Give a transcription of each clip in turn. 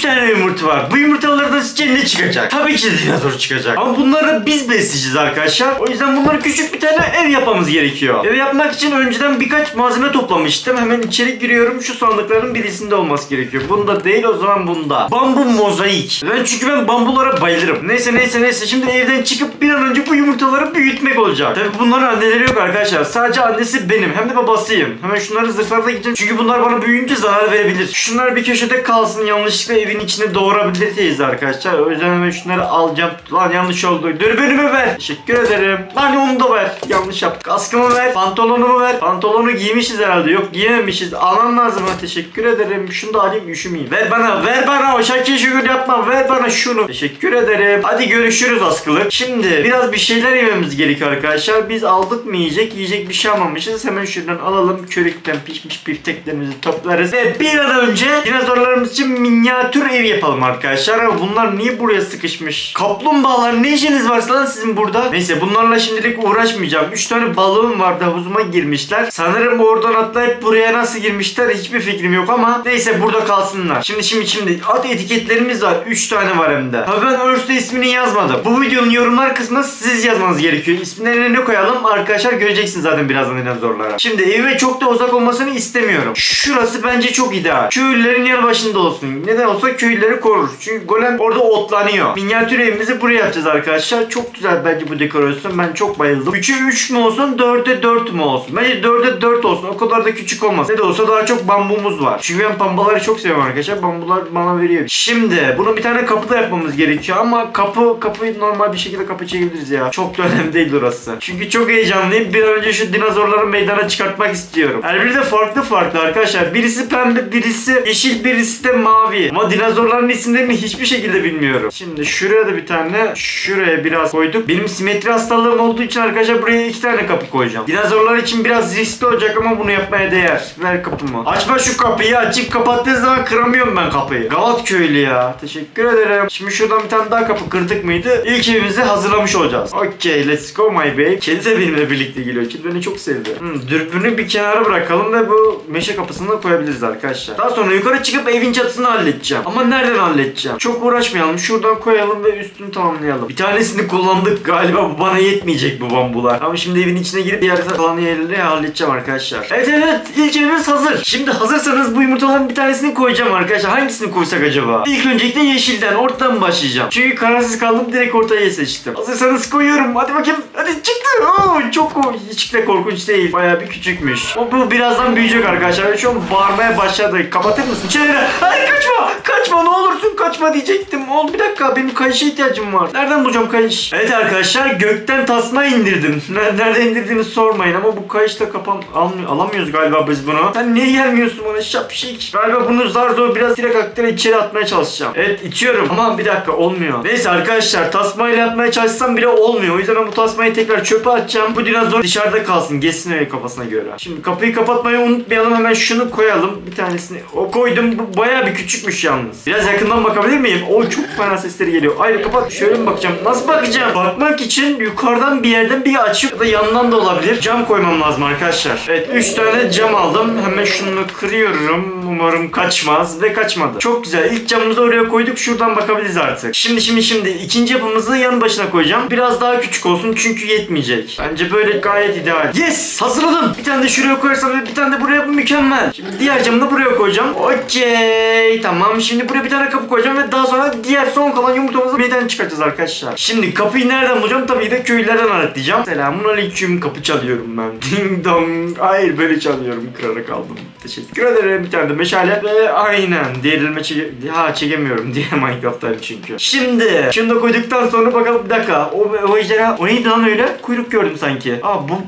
3 tane yumurta var. Bu yumurtalardan sizce ne çıkacak? Tabii ki de dinozor çıkacak. Ama bunları biz besleyeceğiz arkadaşlar. O yüzden bunları küçük bir tane ev yapmamız gerekiyor. Ev yapmak için önceden birkaç malzeme toplamıştım. Hemen içeri giriyorum. Şu sandıkların birisinde olması gerekiyor. Bunda değil o zaman bunda. Bambu mozaik. Ben çünkü ben bambulara bayılırım. Neyse neyse neyse. Şimdi evden çıkıp bir an önce bu yumurtaları büyütmek olacak. Tabii bunların anneleri yok arkadaşlar. Sadece annesi benim. Hem de babasıyım. Hemen şunları zırhlarda gideceğim. Çünkü bunlar bana büyüyünce zarar verebilir. Şunlar bir köşede kalsın. Yanlışlıkla evin içine doğurabilir teyze arkadaşlar. O yüzden hemen şunları alacağım. Lan yanlış oldu. Dürbünümü ver. Teşekkür ederim. Lan onu da ver. Yanlış yaptık. Kaskımı ver. Pantolonumu ver. Pantolonu giymişiz herhalde. Yok giyememişiz. Almam lazım. Teşekkür ederim. Şunu da alayım üşümeyeyim. Ver bana. Ver bana. O şakir şükür yapma. Ver bana şunu. Teşekkür ederim. Hadi görüşürüz askılık. Şimdi biraz bir şeyler yememiz gerekiyor arkadaşlar. Biz aldık mı yiyecek? Yiyecek bir şey almamışız. Hemen şuradan alalım. Körükten pişmiş bifteklerimizi toplarız. Ve bir an önce dinozorlarımız için minyatür ev yapalım arkadaşlar. Bunlar niye buraya sıkışmış? Kaplumbağalar ne işiniz var lan sizin burada? Neyse bunlarla şimdilik uğraşmayacağım. 3 tane balığım vardı havuzuma girmişler. Sanırım oradan atlayıp buraya nasıl girmişler hiçbir fikrim yok ama neyse burada kalsınlar. Şimdi şimdi şimdi ad etiketlerimiz var. 3 tane var hem de. Tabii ben Earth'te ismini yazmadım. Bu videonun yorumlar kısmına siz yazmanız gerekiyor. İsimlerini ne koyalım? Arkadaşlar göreceksiniz zaten birazdan dinozorlara. Şimdi evime çok da uzak olmasını istemiyorum. Şurası bence çok ideal. Köylülerin yanı başında olsun. Neden olsa köylüleri korur. Çünkü golem orada otlanıyor. Minyatür evimizi buraya yapacağız arkadaşlar. Çok güzel bence bu dekorasyon. Ben çok bayıldım. 3'e 3 mü olsun 4'e 4 mü olsun? Bence 4'e 4 olsun. O kadar da küçük olmaz. Ne de olsa daha çok bambumuz var. Çünkü ben bambaları çok seviyorum arkadaşlar. Bambular bana veriyor. Şimdi bunu bir tane kapı da yapmamız gerekiyor ama kapı kapıyı normal bir şekilde kapı çekebiliriz ya. Çok da önemli değil orası. Çünkü çok heyecanlıyım. Bir an önce şu dinozorları meydana çıkartmak istiyorum. Her biri de farklı farklı arkadaşlar. Birisi pembe, birisi yeşil, birisi de mavi. Ama dinozorların isimlerini hiçbir şekilde bilmiyorum. Şimdi şuraya da bir tane, şuraya biraz koyduk. Benim simetri hastalığım olduğu için arkadaşlar buraya iki tane kapı koyacağım. Dinozorlar için biraz riskli olacak ama bunu yapmaya değer. Ver kapımı. Açma şu kapıyı. Açıp kapattığı zaman kıramıyorum ben kapıyı. Gavat köylü ya. Teşekkür ederim. Şimdi şuradan bir tane daha kapı kırdık mıydı? İlk evimizi hazırlamış olacağız. Okey let's go my babe. Kedi de benimle birlikte geliyor. Kedi beni çok sevdi. Hmm, dürbünü bir kenara bırakalım ve bu meşe kapısını koyabiliriz arkadaşlar. Daha sonra yukarı çıkıp evin çatısını halledeceğim. Ama nereden halledeceğim? Çok uğraşmayalım. Şuradan koyalım ve üstünü tamamlayalım. Bir tanesini kullandık galiba. Bu bana yetmeyecek bu bambular. Ama şimdi evin içine girip diğer kalan yerleri halledeceğim arkadaşlar. Evet evet ilk evimiz hazır. Şimdi hazırsanız bu yumurtaların bir tanesini koyacağım arkadaşlar. Hangisini koysak acaba? İlk öncelikle yeşilden ortadan başlayacağım. Çünkü kararsız kaldım direkt ortaya seçtim. Hazırsanız koyuyorum. Hadi bakayım. Hadi çıktı. Oo, çok hiç de korkunç değil. Bayağı bir küçükmüş. O bu birazdan büyüyecek arkadaşlar. Şu an bağırmaya başladı. Kapatır mısın? Çeneni. Hayır kaçma. Kaçma ne olursun kaçma diyecektim. Oğlum bir dakika benim kayışa ihtiyacım var. Nereden bulacağım kayış? Evet arkadaşlar gökten tasma indirdim. Ne- Nerede indirdiğimi sormayın ama bu kayışla kapan almıyor, alamıyoruz galiba biz bunu. Sen niye gelmiyorsun bana şapşik? Galiba bunu zar zor biraz direkt aktıra içeri atmaya çalışacağım. Evet itiyorum ama bir dakika olmuyor. Neyse arkadaşlar tasmayla atmaya çalışsam bile olmuyor. O yüzden ben bu tasmayı tekrar çöpe atacağım. Bu dinozor dışarıda kalsın. Geçsin öyle kafasına göre. Şimdi kapıyı kapatmayı unutmayalım. Hemen şunu koyalım. Bir tanesini. O koydum. Bu bayağı bir küçükmüş yalnız. Biraz yakından bakabilir miyim? O çok fena sesleri geliyor. Hayır kapat. Şöyle mi bakacağım? Nasıl bakacağım? Bakmak için yukarıdan bir yerden bir açıp ya da yandan da olabilir. Cam koymam lazım arkadaşlar. Evet 3 tane cam aldım. Hemen şunu kırıyorum. Umarım kaçmaz ve kaçmadı. Çok güzel. İlk camımızı oraya koyduk. Şuradan bakabiliriz artık. Şimdi şimdi şimdi ikinci yapımızı yan başına koyacağım. Biraz daha küçük olsun çünkü yetmeyecek. Bence böyle gayet ideal. Yes! Hazırladım. Bir tane de şuraya koyarsam ve bir tane de buraya mükemmel. Şimdi diğer camı da buraya koyacağım. Okey. Tamam. Şimdi buraya bir tane kapı koyacağım ve daha sonra diğer son kalan yumurtamızı meydana çıkartacağız arkadaşlar. Şimdi kapıyı nereden bulacağım? Tabii de köylülerden arattıracağım. Selamun aleyküm. Kapı çalıyorum ben. Ding dong. Hayır böyle çalıyorum. Kırarak aldım. Teşekkür ederim. Bir tane de meşale ve aynen. Diğerilme çeke... Ha çekemiyorum diye Minecraft'tan çünkü. Şimdi şunu da koyduktan sonra bakalım bir dakika. O, o ejderha o neydi lan öyle? Kuyruk gördüm sanki. Aa bu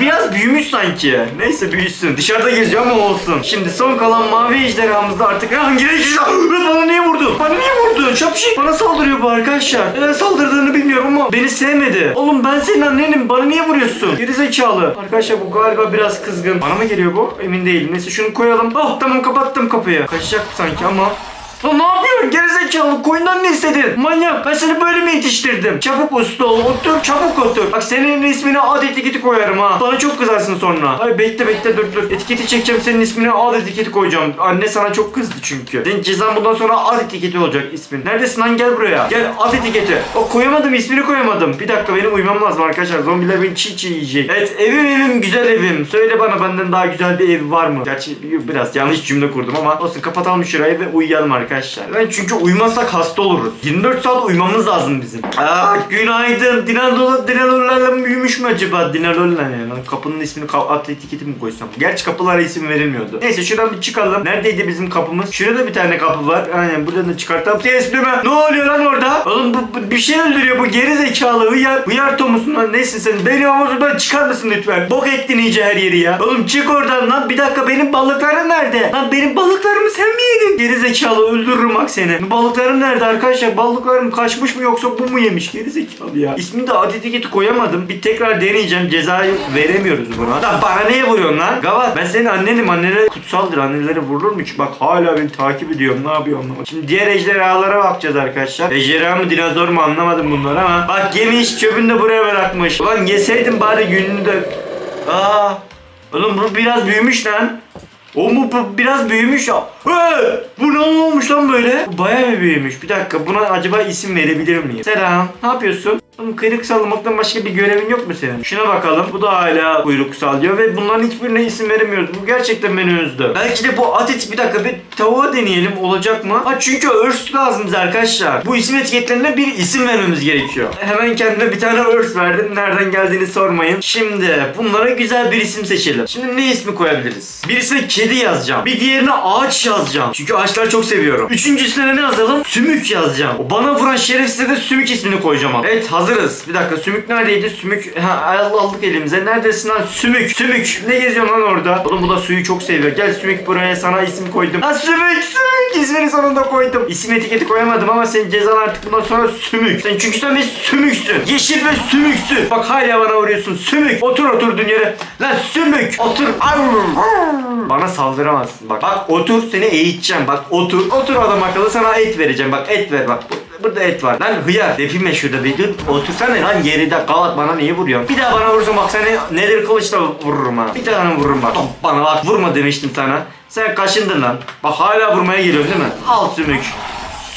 biraz büyümüş sanki. Neyse büyüsün. Dışarıda geziyor ama olsun. Şimdi son kalan mavi ejderhamız da artık hangi ejderha? Bana niye vurdu? Bana niye vurdu? Şapşik. Bana saldırıyor bu arkadaşlar. Ee, saldırdığını bilmiyorum ama beni sevmedi. Oğlum ben senin annenim. Bana niye vuruyorsun? Geri zekalı. Arkadaşlar bu galiba biraz kızgın. Bana mı geliyor bu? Emin değilim. Neyse şunu koyalım. Oh tamam kapattım kapıyı. Kaçacak sanki ama Lan ne yapıyorsun? Gerizekalı zekalı koyundan ne istedin? Manyak ben seni böyle mi yetiştirdim? Çabuk usta ol otur çabuk otur. Bak senin ismini ad etiketi koyarım ha. Bana çok kızarsın sonra. Ay bekle bekle dur dur. Etiketi çekeceğim senin ismini ad etiketi koyacağım. Anne sana çok kızdı çünkü. Senin cezan bundan sonra ad etiketi olacak ismin. Neredesin lan gel buraya. Gel ad etiketi. O koyamadım ismini koyamadım. Bir dakika benim uyumam lazım arkadaşlar. Zombiler beni çiğ çiğ yiyecek. Evet evim evim güzel evim. Söyle bana benden daha güzel bir ev var mı? Gerçi biraz yanlış cümle kurdum ama olsun kapatalım şurayı ve uyuyalım arkadaşlar. Ben çünkü uyumazsak hasta oluruz. 24 saat uyumamız lazım bizim. Aa günaydın. Dinozor, dinozorlarla mı büyümüş mü acaba? Dinozorlar ne? Kapının ismini ka- at etiketi mi koysam? Gerçi kapılara isim verilmiyordu. Neyse şuradan bir çıkalım. Neredeydi bizim kapımız? Şurada bir tane kapı var. Aynen buradan da çıkartalım. Teslime. Ne oluyor lan orada? Oğlum bu, bu- bir şey öldürüyor bu geri zekalı. Hıyar. Hıyar tomusun lan. Nesin sen? Beni havuzundan çıkar mısın lütfen? Bok ettin iyice her yeri ya. Oğlum çık oradan lan. Bir dakika benim balıklarım nerede? Lan benim balıklarımı sen mi yedin? Geri zekalı öldürürüm bak seni. Balıklarım nerede arkadaşlar? Balıklarım kaçmış mı yoksa bu mu yemiş? Geri zekalı ya. İsmini de ad etiketi koyamadım. Bir tekrar deneyeceğim. Cezayı veremiyoruz buna. Lan bana niye vuruyorsun lan? Gavat ben senin annenim. Annelere kutsaldır. Annelere vurulur mu hiç? Bak hala beni takip ediyorum. Ne yapıyor anlamadım. Şimdi diğer ejderhalara bakacağız arkadaşlar. Ejderha mı dinozor mu anlamadım bunları ama. Bak yemiş çöpünü de buraya bırakmış. Ulan yeseydim bari gününü de. Aa. Oğlum bu biraz büyümüş lan. O mu bu biraz büyümüş ya. Hey, bu ne olmuş lan böyle? Bu bayağı bir büyümüş. Bir dakika buna acaba isim verebilir miyim? Selam. Ne yapıyorsun? Oğlum kuyruk sallamaktan başka bir görevin yok mu senin? Şuna bakalım. Bu da hala kuyruk sallıyor ve bunların hiçbirine isim veremiyoruz. Bu gerçekten beni üzdü. Belki de bu atit bir dakika bir tavuğa deneyelim olacak mı? Ha çünkü örs lazım bize arkadaşlar. Bu isim etiketlerine bir isim vermemiz gerekiyor. Hemen kendime bir tane örs verdim. Nereden geldiğini sormayın. Şimdi bunlara güzel bir isim seçelim. Şimdi ne ismi koyabiliriz? Birisine kedi yazacağım. Bir diğerine ağaç yazacağım. Çünkü ağaçları çok seviyorum. Üçüncüsüne ne yazalım? Sümük yazacağım. O bana vuran şerefsize de sümük ismini koyacağım. Evet hazırız. Bir dakika sümük neredeydi? Sümük ha, al- aldık elimize. Neredesin lan? Sümük. Sümük. Ne geziyorsun lan orada? Oğlum bu da suyu çok seviyor. Gel sümük buraya sana isim koydum. Ha sümük sümük ismini sonunda koydum. İsim etiketi koyamadım ama senin cezan artık bundan sonra sümük. Sen çünkü sen bir sümüksün. Yeşil ve sümüksün. Bak hala bana vuruyorsun. Sümük. Otur oturduğun yere. Lan sümük. Otur. Bana saldıramazsın. Bak bak otur seni eğiteceğim. Bak otur. Otur adam akıllı sana et vereceğim. Bak et ver bak. Burada et var. Lan hıyar. Depime şurada bir dur. Otursana lan geride. Gavat bana niye vuruyorsun? Bir daha bana vurursan bak seni nedir kılıçla vururum ha. Bir daha vururum bak. Bana bak vurma demiştim sana. Sen kaşındın lan. Bak hala vurmaya geliyor değil mi? Al sümük.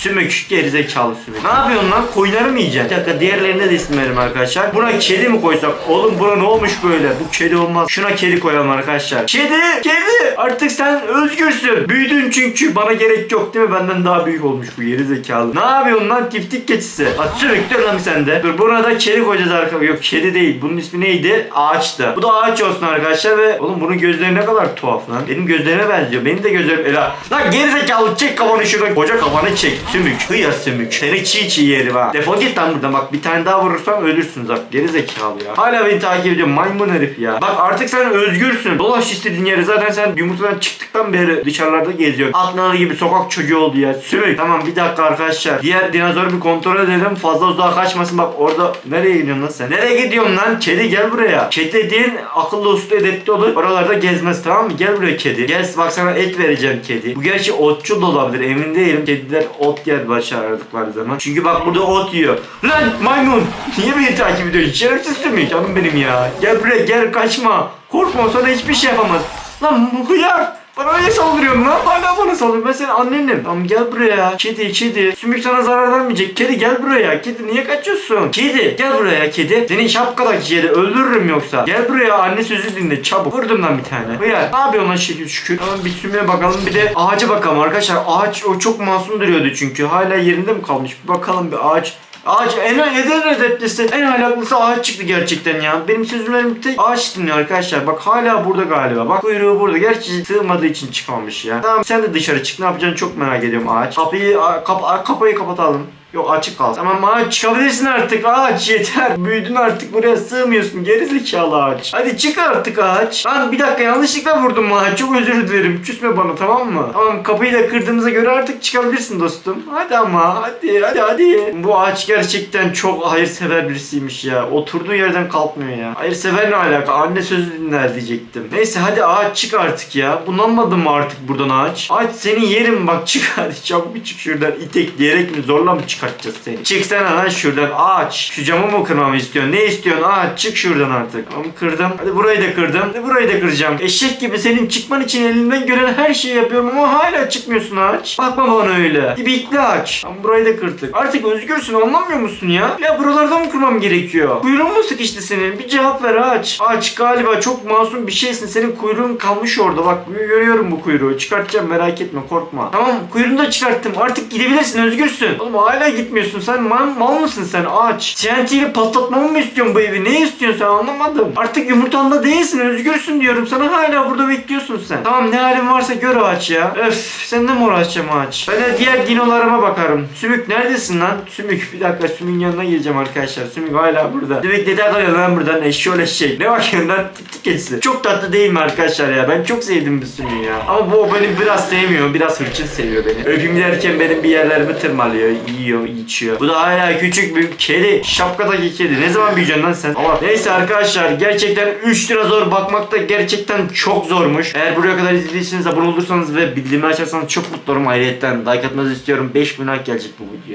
Sümük gerizekalı sümük. Ne yapıyorsun lan? Koyunları mı yiyeceksin? Bir dakika diğerlerine de isim verelim arkadaşlar. Buna kedi mi koysak? Oğlum buna ne olmuş böyle? Bu kedi olmaz. Şuna kedi koyalım arkadaşlar. Kedi! Kedi! Artık sen özgürsün. Büyüdün çünkü. Bana gerek yok değil mi? Benden daha büyük olmuş bu gerizekalı. Ne yapıyorsun lan? Tiftik keçisi. At sümük dur lan bir sende. Dur buna da kedi koyacağız arkadaşlar. Yok kedi değil. Bunun ismi neydi? Ağaçtı. Bu da ağaç olsun arkadaşlar ve oğlum bunun gözleri ne kadar tuhaf lan. Benim gözlerime benziyor. Benim de gözlerim Ela. Lan gerizekalı çek kafanı şuradan. Koca kafanı çek. Sümük. Hıyar sümük. Seni çiğ çiğ yerim ha. Defol git lan buradan bak. Bir tane daha vurursam ölürsün zaten. Gerizekalı ya. Hala beni takip ediyor. Maymun herif ya. Bak artık sen özgürsün. Dolaş istediğin yere. Zaten sen yumurtadan çıktıktan beri dışarılarda geziyorsun. Atnalı gibi sokak çocuğu oldu ya. Sümük. Tamam bir dakika arkadaşlar. Diğer dinozoru bir kontrol edelim. Fazla uzağa kaçmasın. Bak orada nereye gidiyorsun lan sen? Nereye gidiyorsun lan? Kedi gel buraya. Kedi dediğin akıllı uslu edepli olur. Oralarda gezmez tamam mı? Gel buraya kedi. Gel bak sana et vereceğim kedi. Bu gerçi otçul da olabilir. Emin değilim. Kediler ot yer başardıkları zaman. Çünkü bak burada ot yiyor. Lan maymun. Niye beni takip ediyorsun? Şerefsiz sümük. Canım benim ya. Gel buraya gel kaçma. Korkma sana hiçbir şey yapamaz. Lan hıyar. Bana niye saldırıyorsun lan? Hala bana saldırıyor. Ben senin annenim. Tamam gel buraya. Kedi, kedi. Sümük sana zarar vermeyecek. Kedi gel buraya. Kedi niye kaçıyorsun? Kedi gel buraya kedi. Senin şapkadaki kedi öldürürüm yoksa. Gel buraya anne sözü dinle çabuk. Vurdum lan bir tane. Hıyar. Ne yapıyorsun lan şekil şükür? Tamam bir sümüğe bakalım. Bir de ağaca bakalım arkadaşlar. Ağaç o çok masum duruyordu çünkü. Hala yerinde mi kalmış? Bir bakalım bir ağaç. Ağaç en eden edeplisi en ahlaklısı ağaç çıktı gerçekten ya. Benim sözümlerim bir ağaç dinliyor arkadaşlar. Bak hala burada galiba. Bak kuyruğu burada. Gerçi sığmadığı için çıkmamış ya. Tamam sen de dışarı çık. Ne yapacağını çok merak ediyorum ağaç. Kapıyı a- kap, a- kapıyı kapatalım. Yok açık kalsın. Tamam ağaç çıkabilirsin artık ağaç yeter. Büyüdün artık buraya sığmıyorsun gerizekalı ağaç. Hadi çık artık ağaç. Lan bir dakika yanlışlıkla vurdum ağaç. Çok özür dilerim. Küsme bana tamam mı? Tamam kapıyı da kırdığımıza göre artık çıkabilirsin dostum. Hadi ama hadi hadi hadi. Bu ağaç gerçekten çok hayırsever birisiymiş ya. Oturduğu yerden kalkmıyor ya. Hayırsever ne alaka? Anne sözü dinler diyecektim. Neyse hadi ağaç çık artık ya. Bunalmadın mı artık buradan ağaç? Ağaç senin yerin bak çık hadi çabuk bir çık şuradan. İtek diyerek mi zorla mı çıkartacağız seni? Çıksana lan şuradan ağaç. Şu camı mı kırmamı istiyorsun? Ne istiyorsun? Ağaç çık şuradan artık. Tamam kırdım. Hadi burayı da kırdım. Hadi burayı da kıracağım. Eşek gibi senin çıkman için elimden gelen her şeyi yapıyorum ama hala çıkmıyorsun ağaç. Bakma bana öyle. İbikli ağaç. Tamam burayı da kırdık. Artık özgürsün anlamıyor musun ya? Ya buralardan mı kırmam gerekiyor? Kuyruğun mu sıkıştı senin? Bir cevap ver ağaç. Ağaç galiba çok masum bir şeysin. Senin kuyruğun kalmış orada. Bak görüyorum bu kuyruğu. Çıkartacağım merak etme korkma. Tamam kuyruğunu da çıkarttım. Artık gidebilirsin özgürsün. Oğlum hala gitmiyorsun. Sen mal, mal mısın sen ağaç? TNT ile patlatmamı mı istiyorsun bu evi? Ne istiyorsun sen anlamadım. Artık yumurtanda değilsin özgürsün diyorum. Sana hala burada bekliyorsun sen. Tamam ne halin varsa gör ağaç ya. Öf seninle mi uğraşacağım ağaç? Ben de diğer dinolarıma bakarım. Sümük neredesin lan? Sümük bir dakika Sümük'ün yanına geleceğim arkadaşlar. Sümük hala burada. Sümük dede kalıyor lan buradan eşşoğlu eşek. Ne bakıyorsun lan? Tik tik etsin. Çok tatlı değil mi arkadaşlar ya? Ben çok sevdim bu Sümük'ü ya. Ama bu beni biraz sevmiyor. Biraz hırçın seviyor beni. Öpeyim derken benim bir yerlerimi tırmalıyor. Yiyor, içiyor. Bu da hala küçük bir kedi. Şapkadaki kedi. Ne zaman büyüyeceksin lan sen? Allah. Neyse arkadaşlar gerçekten 3 lira zor bakmak da gerçekten çok zormuş. Eğer buraya kadar izlediyseniz abone olursanız ve bildirimleri açarsanız çok mutlu olurum. Ayrıyetten like atmanızı istiyorum. 5000 like gelecek bu video.